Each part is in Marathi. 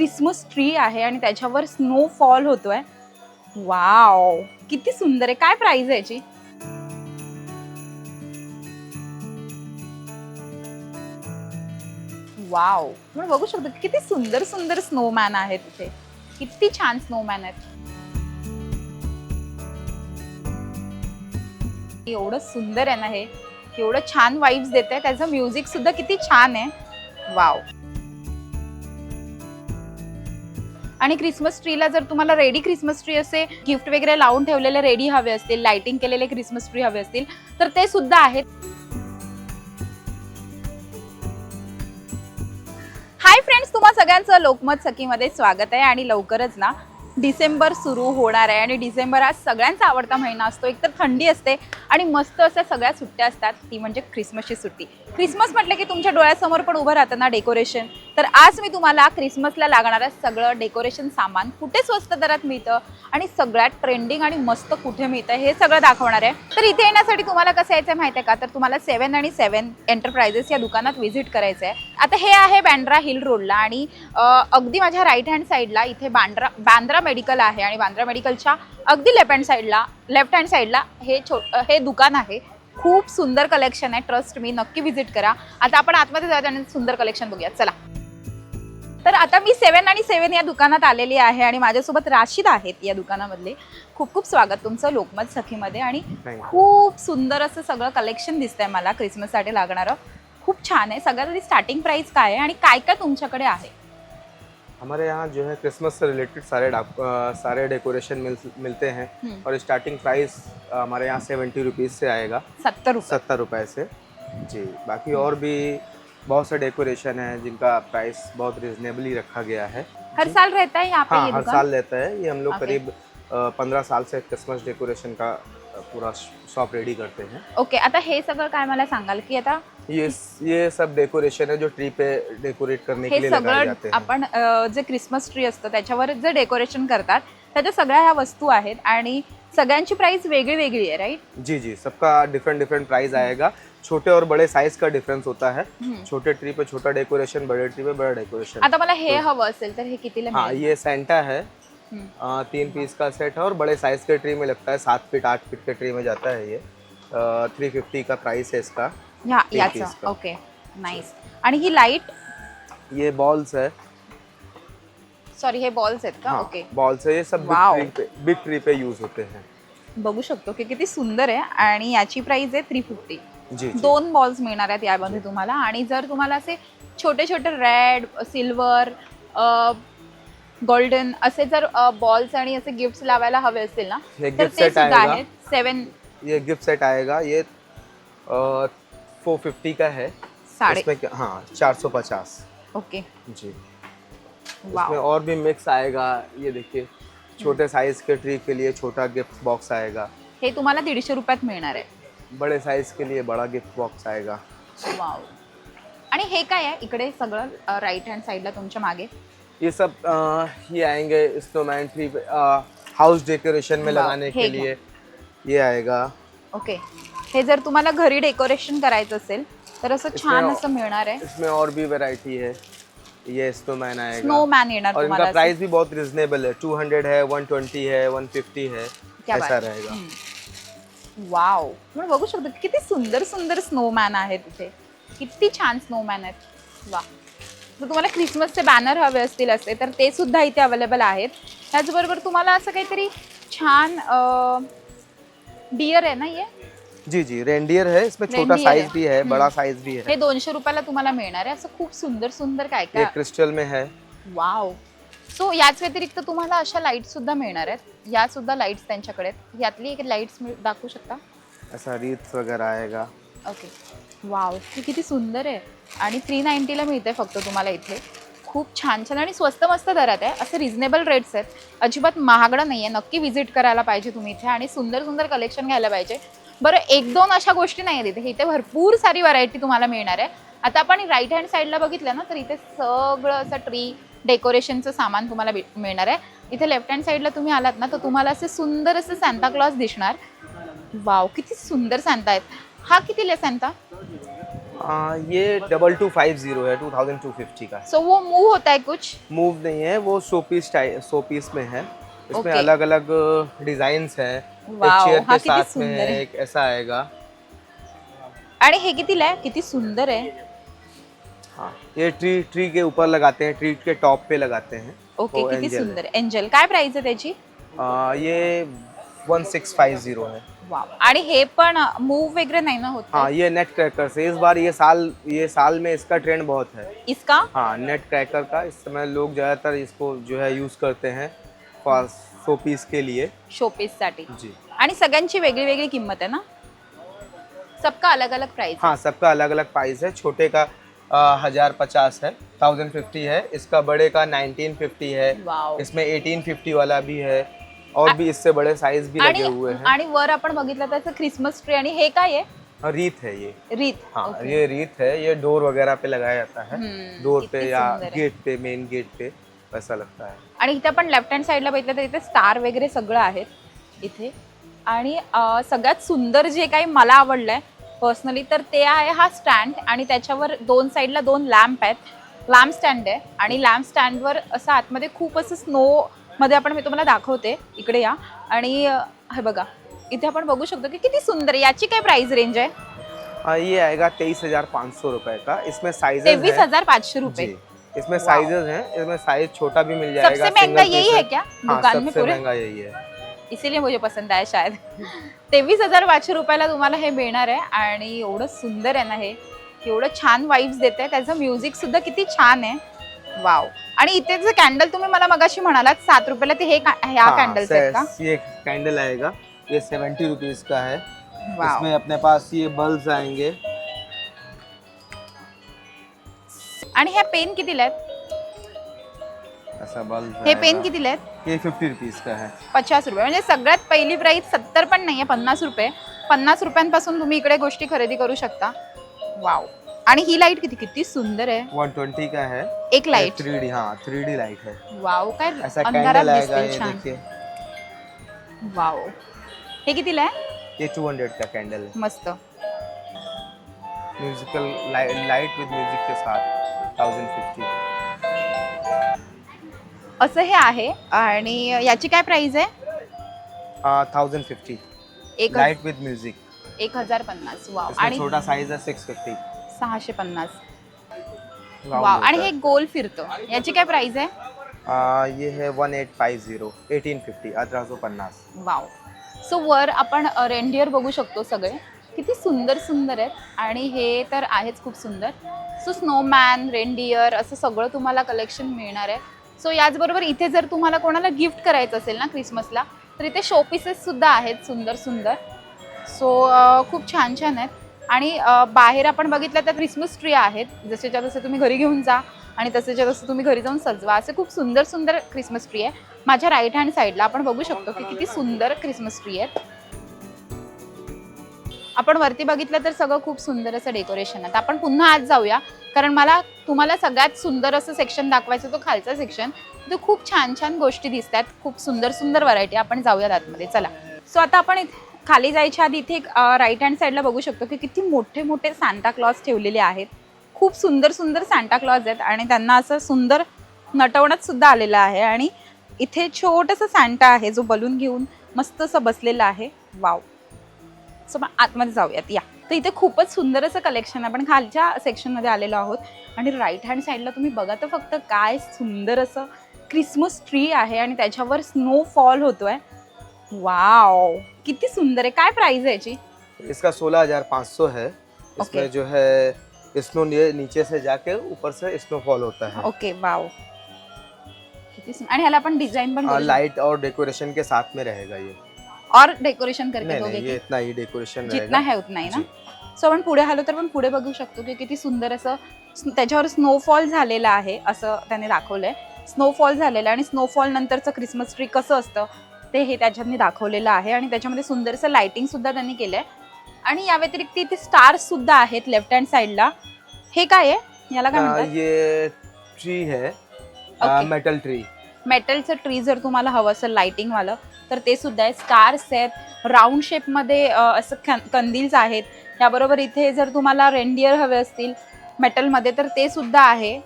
क्रिसमस ट्री आहे आणि त्याच्यावर स्नो फॉल होतोय. वाव किती सुंदर आहे. काय प्राइस आहे याची? वाव तुम्ही बघू शकता किती सुंदर सुंदर स्नोमॅन आहेत तिथे किती छान स्नोमॅन आहेत. एवढं सुंदर आहे ना हे. एवढं छान वाईब्स देत आहे त्याचं म्युझिक सुद्धा किती छान आहे. वाव. आणि क्रिसमस ट्रीला जर तुम्हाला रेडी क्रिसमस ट्री असे गिफ्ट वगैरे लावून ठेवलेले रेडी हवे असतील लाइटिंग केलेले क्रिसमस ट्री हवे असतील तर ते सुद्धा आहेत. हाय फ्रेंड्स तुम्हा सगळ्यांचं लोकमत सखीमध्ये स्वागत आहे आणि लवकरच ना डिसेंबर सुरू होणार आहे आणि डिसेंबर हा सगळ्यांचा आवडता महिना असतो. एक तर थंडी असते आणि मस्त अशा सगळ्या सुट्ट्या असतात ती म्हणजे क्रिसमसची सुट्टी. क्रिसमस म्हटलं की तुमच्या डोळ्यासमोर पण उभं राहतं ना डेकोरेशन. तर आज मी तुम्हाला क्रिसमसला लागणारं सगळं डेकोरेशन सामान कुठे स्वस्त दरात मिळतं आणि सगळ्यात ट्रेंडिंग आणि मस्त कुठे मिळतं हे सगळं दाखवणार आहे. तर इथे येण्यासाठी तुम्हाला कसं यायचं माहिती आहे का? तर तुम्हाला सेवन आणि सेवन एंटरप्राइजेस या दुकानात व्हिजिट करायचं आहे आता हे आहे बँड्रा हिल रोडला आणि अगदी माझ्या राईट हँड साईडला इथे बांद्रा बांद्रा मेडिकल आहे आणि बांद्रा मेडिकलच्या अगदी लेफ्ट हँड साईडला लेफ्ट हँड साईडला हे छो हे दुकान आहे. खूप सुंदर कलेक्शन आहे ट्रस्ट मी नक्की व्हिजिट करा. आता आपण आतमध्ये जाऊया आणि सुंदर कलेक्शन बघूया चला. तर आता मी सेवन आणि सेवन या दुकानात आलेली आहे आणि माझ्यासोबत राशीद आहेत या दुकानामधले. खूप खूप स्वागत तुमचं लोकमत सखीमध्ये आणि. खूप सुंदर असं सगळं कलेक्शन दिसतंय मला क्रिसमससाठी लागणारं. खूप छान आहे. सगळ्यात आधी स्टार्टिंग प्राइस काय आहे आणि काय काय तुमच्याकडे आहे? हमारे यहाँ जो है क्रिसमस से रिलेटेड सारे अ, सारे डेकोरेशन मिल, मिलते हैं। हम्म। और स्टार्टिंग प्राइस हमारे यहाँ सेवेंटी रुपीज़ से आएगा। सत्तर रुपये सत्तर रुपए से। जी बाकी और भी बहुत से डेकोरेशन है जिनका प्राइस बहुत रिजनेबली रखा गया है। हर साल रहता है यहाँ पे हाँ ये हर साल रहता है। ये हम लोग करीब पंद्रह साल से क्रिसमस डेकोरेशन का पूरा शॉप रेडी करते हैं। ओके आता हे सगळं काय मला सांगाल की आता ये ये सब डेकोरेशन है जो ट्री पे डेकोरेट करने के हे लिए लगाए सगळं जाते हैं। आपण अ, जे क्रिसमस ट्री असतं त्याच्यावर जे डेकोरेशन करतात त्याच्या सगळ्या ह्या वस्तू आहेत आणि सगळ्यांची प्राइस वेगळी वेगळी आहे राईट जी जी. सबका डिफरेंट डिफरेंट प्राइस आएगा. छोटे और बड़े साइज का डिफरेंस होता है. छोटे ट्री पे छोटा डेकोरेशन बड़े ट्री पे बड़ा डेकोरेशन आता मला हे हवं असेल तर हे कितीला हाँ मिळेल? ये सेंटा है. हम्म. आ, तीन पीस का सेट है और बड़े साइज के ट्री में लगता है. सात फीट आठ फीट के ट्री में जाता है ये. थ्री फिफ्टी का प्राइस है इसका. ह्या तीन piece याचं का. ओके नाईस आणि ही लाइट ये बॉल्स है। सॉरी हे बॉल्स आहेत का? ओके बॉल्स है। ये सब Wow. बिग ट्री पे बिग ट्री पे यूज होते हैं। बघू शकतो की किती सुंदर आहे आणि याची प्राइस आहे थ्री फिफ्टी जी जी. दोन बॉल्स मिळणार आहेत यामध्ये तुम्हाला. आणि जर तुम्हाला असे छोटे छोटे रेड सिल्वर गोल्डन असे जर बॉल्स आणि असे गिफ्ट लावायला हवे असतील ना हे तर gift ते set सुद्धा आएगा. आहेत. सेवन ये गिफ्ट सेट आएगा। ये फोर फिफ्टी का है। साडे इसमें क्या- हाँ चार सौ पचास। ओके। जी। इसमें और भी मिक्स आएगा। ये देखिए छोटे साइज के ट्री के लिए छोटा गिफ्ट बॉक्स आएगा। हे तुम्हाला दीडशे रुपयात मिळणार आहे. बड़े साइज के लिए बड़ा गिफ्ट बॉक्स आएगा। वाव आणि हे काय आहे? इकडे सगळं राईट हँड साईडला तुमच्या मागे. ये सब अ, ये आएंगे स्नोमैन ट्री हाउस डेकोरेशन में वाह, लगाने के. लिए। ये आएगा। ओके। हे जर तुम्हाला घरी डेकोरेशन करायचं असेल तर असं छान असं मिळणार आहे. इसमें और भी वैरायटी है। ये स्नोमैन आएगा। स्नोमॅन येणार और तुम्हाला इनका. प्राइस भी बहुत रिजनेबल है। टू हंड्रेड है वन ट्वेंटी है वन फिफ्टी है। क्या ऐसा बात. रहेगा. वाव तुम्ही बघू शकता किती सुंदर सुंदर स्नोमॅन आहेत तिथे किती छान स्नोमॅन आहेत. वा जर तुम्हाला क्रिसमसचे बॅनर हवे असतील असते तर ते सुद्धा इथे अवेलेबल आहेत. त्याचबरोबर तुम्हाला असं काहीतरी छान डिअर आहे ना ये? जी जी. रेंडियर है इसमें छोटा Reindeer साइज है। भी है। बड़ा साइज भी है. हे दोनशे रुपयाला तुम्हाला मिळणार आहे. असं खूप सुंदर सुंदर काय ये काय? क्रिस्टल में है. वाव सो याच व्यतिरिक्त तुम्हाला अशा लाइट सुद्धा मिळणार आहेत. या सुद्धा लाईट्स त्यांच्याकडे आहेत. यातली एक लाईट्स दाखवू शकता? ऐसा रीत वगैरह आएगा. ओके वाव ती किती सुंदर आहे. आणि थ्री नाईन्टीला मिळते फक्त तुम्हाला इथे. खूप छान छान आणि स्वस्त मस्त दरात आहे. असे रिझनेबल रेट्स आहेत. अजिबात महागडं नाही आहे नक्की व्हिजिट करायला पाहिजे तुम्ही इथे. आणि सुंदर सुंदर कलेक्शन घ्यायला पाहिजे. बरं एक दोन अशा गोष्टी नाही आहेत इथे. इथे भरपूर सारी व्हरायटी तुम्हाला मिळणार आहे. आता आपण राईट हँड साईडला बघितलं ना तर इथे सगळं असं ट्री डेकोरेशनचं सामान तुम्हाला मिळणार आहे. इथे लेफ्ट हँड साईडला तुम्ही आलात ना तर तुम्हाला असे सुंदर असे सॅन्टा क्लॉज दिसणार. वाव किती सुंदर सॅन्टा आहेत. हा कितीला सॅन्टा आ, ये डबल टू फाइव जीरो है टू थाउजेंड टू फिफ्टी का सो वो मूव होता है कुछ? मूव नहीं है वो सो पीस सो पीस में है. इसमें Okay. अलग अलग डिजाइन है. चेयर हा के किती साथ में सुंदर है. एक ऐसा आएगा। आणि हे कितीला आहे? किती सुंदर आहे. हाँ ये ट्री ट्री के ऊपर लगाते हैं ट्री के टॉप पे लगाते हैं। ओके वो किती angel है। सुंदर. एंजल काय प्राइस आहे त्याची? आ, ये वन सिक्स फाइव जीरो है। वाव आणि हे पण मूव वगैरे नाही ना होत हाँ ये नेट क्रैकर से। इस बार ये साल ये साल में इसका ट्रेंड बहुत है। इसका? हाँ नेट क्रैकर का। इस समय लोग ज़्यादातर इसको जो है यूज़ करते हैं। फॉर सो पीस के लिए। शोपीससाठी. जी. आणि सगळ्यांची वेगळी वेगळी किंमत आहे ना? सबका अलग अलग प्राइस हाँ सबका अलग अलग प्राइस है. छोटे का हजार पचास है थाउजेंड फिफ्टी है. इसका बड़े का नाइनटीन फिफ्टी है. वाव इसमें एटीन फिफ्टी वाला भी है और भी इससे बड़े साइज भी आणि लगे हुए हैं। आणि वर आपण बघितलं त्याचं क्रिसमस ट्री आणि हे काय आहे? रीत है ये। रीत हाँ ओके. ये रीत है. ये डोर वगैरह पे लगाया जाता है। हम्म, डोर पे या सुंदर. गेट पे मेन गेट पे। वैसा लगता है। आणि इथे आपण लेफ्ट हँड साईडला बघितलं तर इथे स्टार वगैरे सगळं आहेत इथे. आणि अं, सगळ्यात सुंदर जे काही मला आवडलंय पर्सनली तर ते आहे हा स्टँड आणि त्याच्यावर दोन साईडला दोन लॅम्प आहेत. लॅम्प स्टँड आहे आणि लॅम्प स्टँडवर असं आतमध्ये खूप असं स्नो मध्ये आपण मी तुम्हाला दाखवते. इकडे या. आणि अं, हे बघा. इथे आपण बघू शकतो की किती सुंदर आहे. याची काय प्राइस रेंज आहे? हाँ ये आएगा तेईस हजार पाँच सौ रुपए का? इसमें साइजेस तेवीस हजार पाचशे रुपये. जी। इसमें. साइजेस हैं इसमें साइज छोटा भी मिल जाएगा सबसे महंगा यही है क्या? हाँ। दुकान में सबसे पूरे? महंगा यही है। इसीलिए मुझे पसंद आहे शायद। तेवीस हजार पाचशे रुपयाला तुम्हाला हे मिळणार आहे आणि एवढं सुंदर आहे ना हे. एवढं छान वाईब्स देते त्याचं म्युझिक सुद्धा किती छान आहे. वाव आणि इथे जे कॅन्डल तुम्ही मला मगाशी म्हणालात सात रुपयाला ते हे ह्या हाँ, कॅन्डल्स आहेत का? से- ये कैंडल आएगा ये सेवेंटी रुपीज का है. इसमें अपने पास ये बल्ब आएंगे. आणि ह्या पेन कितीला आहेत? बल्ब हे पेन कितीला आहेत? ये फिफ्टी रुपीज का है पचास रुपये. म्हणजे सगळ्यात पहिली प्राईस सत्तर पण नाहीये पन्नास रुपये. पन्नास रुपयांपासून तुम्ही इकडे गोष्टी खरेदी करू शकता. वाव आणि ही लाइट किती किती सुंदर आहे. वन ट्वेंटी का है एक लाइट थ्री डी हाँ थ्री डी लाइट है वाव काय ऐसा अंधारात कैंडल आएगा दिसते ये छान. देखिए वाव हे कितीला आहे? ये टू हंड्रेड का कैंडल है मस्त. म्यूजिकल लाइट विद म्यूजिक के साथ. थाउजेंड फिफ्टी असं हे आहे आणि याची काय प्राइस आहे? थाउजेंड फिफ्टी एक लाइट विद म्यूजिक एक हजार पन्नास. वाव आणि छोटा साइज है सिक्स फिफ्टी सहाशे पन्नास. वाव आणि हे गोल फिरतो. याची काय प्राइस आहे? ये है one eight five zero eighteen fifty अठरा सौ पन्नास. वाव सो वर आपण रेंडियर बघू शकतो सगळे. किती सुंदर सुंदर आहेत. आणि हे तर आहेच खूप सुंदर. सो स्नोमॅन रेनडियर असं सगळं तुम्हाला कलेक्शन मिळणार आहे. सो याचबरोबर इथे जर तुम्हाला कोणाला गिफ्ट करायचं असेल ना क्रिसमसला तर इथे शोपीसेस सुद्धा आहेत सुंदर सुंदर. सो खूप छान छान आहेत. आणि बाहेर आपण बघितलं तर क्रिसमस ट्री आहेत. जसेच्या तसे तुम्ही घरी घेऊन जा आणि तसेच्या तसं तुम्ही घरी जाऊन सजवा. असे खूप सुंदर सुंदर क्रिसमस ट्री आहे. माझ्या राईट हँड साईडला आपण बघू शकतो की किती सुंदर क्रिसमस ट्री आहेत. आपण वरती बघितलं तर सगळं खूप सुंदर असं डेकोरेशन आहे. आपण पुन्हा आज जाऊया. कारण मला तुम्हाला सगळ्यात सुंदर असं सेक्शन दाखवायचं तो खालचा सेक्शन तो खूप छान छान गोष्टी दिसतात. खूप सुंदर सुंदर व्हरायटी आपण जाऊयात आतमध्ये. चला. सो आता आपण खाली जायच्या आधी इथे एक राईट हँड साईडला बघू शकतो की किती मोठे मोठे सांता क्लॉज ठेवलेले आहेत. खूप सुंदर सुंदर सांता क्लॉज आहेत आणि त्यांना असं सुंदर नटवण्यात सुद्धा आलेलं आहे. आणि इथे छोटंसं सांता आहे जो बलून घेऊन मस्त असं बसलेला आहे. वाव सो मग आतमध्ये जाऊयात. या. तर इथे खूपच सुंदर असं कलेक्शन आपण खालच्या सेक्शनमध्ये आलेलो आहोत. आणि राईट हँड साईडला तुम्ही बघा तर फक्त काय सुंदर असं क्रिसमस ट्री आहे आणि त्याच्यावर स्नो फॉल होतोय. वाव किती सुंदर आहे. काय प्राइस आहे याची? इसका सोलह हजार पाँच सौ है. इसमें Okay. जो है स्नो नीचे से जाके ऊपर से स्नोफॉल होता है. ओके वाव किती सुंदर आणि ह्याला आपण डिझाईन पण करू शकतो. लाइट और डेकोरेशन के साथ में रहेगा ये. और डेकोरेशन करके नहीं दोगे नहीं ये इतना ही डेकोरेशन जितना है उतना ही ना. सो आपण पुढे आलो तर पण पुढे बघू शकतो की किती सुंदर असं त्याच्यावर स्नोफॉल झालेला आहे असं त्याने दाखवलंय. स्नोफॉल झालेला आहे आणि स्नोफॉल नंतरचं क्रिसमस ट्री कसं असतं ते हे त्याच्यानी दाखवलेलं आहे आणि त्याच्यामध्ये सुंदरसं लाइटिंग सुद्धा त्यांनी केलंय. आणि या व्यतिरिक्त इथे स्टार्स सुद्धा आहेत लेफ्ट हँड साईडला हे काय आहे? याला काय म्हणतात? ये ट्री है. Okay. मेटल ट्री मेटलचं ट्री जर तुम्हाला हवं असेल लायटिंगवालं तर ते सुद्धा आहे. स्टार्स आहेत राऊंड शेपमध्ये असं ख कंदील्स आहेत. याबरोबर इथे जर तुम्हाला रेंडियर हवे असतील मेटलमध्ये तर ते सुद्धा आहे.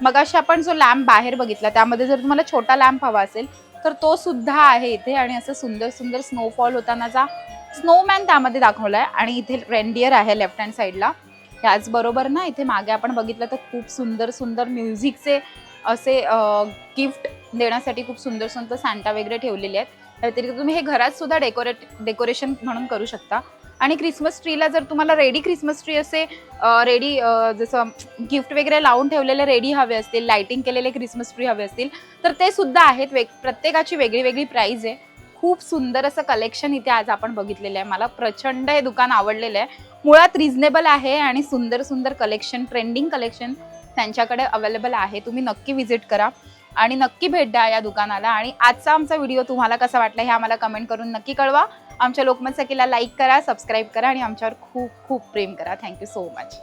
मग अशा आपण जो लॅम्प बाहेर बघितला त्यामध्ये जर तुम्हाला छोटा लॅम्प हवा असेल तर तो सुद्धा आहे इथे. आणि असं सुंदर सुंदर स्नोफॉल होतानाचा स्नोमॅन त्यामध्ये दाखवला आहे आणि इथे रेंडियर आहे लेफ्ट हँड साईडला त्याचबरोबर ना इथे मागे आपण बघितलं तर खूप सुंदर सुंदर म्युझिकचे असे गिफ्ट देण्यासाठी खूप सुंदर सुंदर सांटा वगैरे ठेवलेले आहेत. त्या व्यतिरिक्त तुम्ही हे घरात सुद्धा डेकोरेट डेकोरेशन म्हणून करू शकता. आणि क्रिसमस ट्रीला जर तुम्हाला रेडी क्रिसमस ट्री असे रेडी जसं गिफ्ट वगैरे लावून ठेवलेले रेडी हवे असतील लाइटिंग केलेले क्रिसमस ट्री हवे असतील तर ते सुद्धा आहेत. वेग प्रत्येकाची वेगळी वेगळी प्राईज आहे. खूप सुंदर असं कलेक्शन इथे आज आपण बघितलेलं आहे. मला प्रचंड हे दुकान आवडलेलं आहे. मुळात रिझनेबल आहे आणि सुंदर सुंदर कलेक्शन ट्रेंडिंग कलेक्शन त्यांच्याकडे अवेलेबल आहे. तुम्ही नक्की व्हिजिट करा. आणि नक्की भेट द्या या दुकानाला. आणि आजचा आमचा व्हिडिओ तुम्हाला कसा वाटला हे आम्हाला कमेंट करून नक्की कळवा. आमच्या लोकमत सखीला लाईक करा सबस्क्राईब करा आणि आमच्यावर खूप खूप प्रेम करा. Thank you so much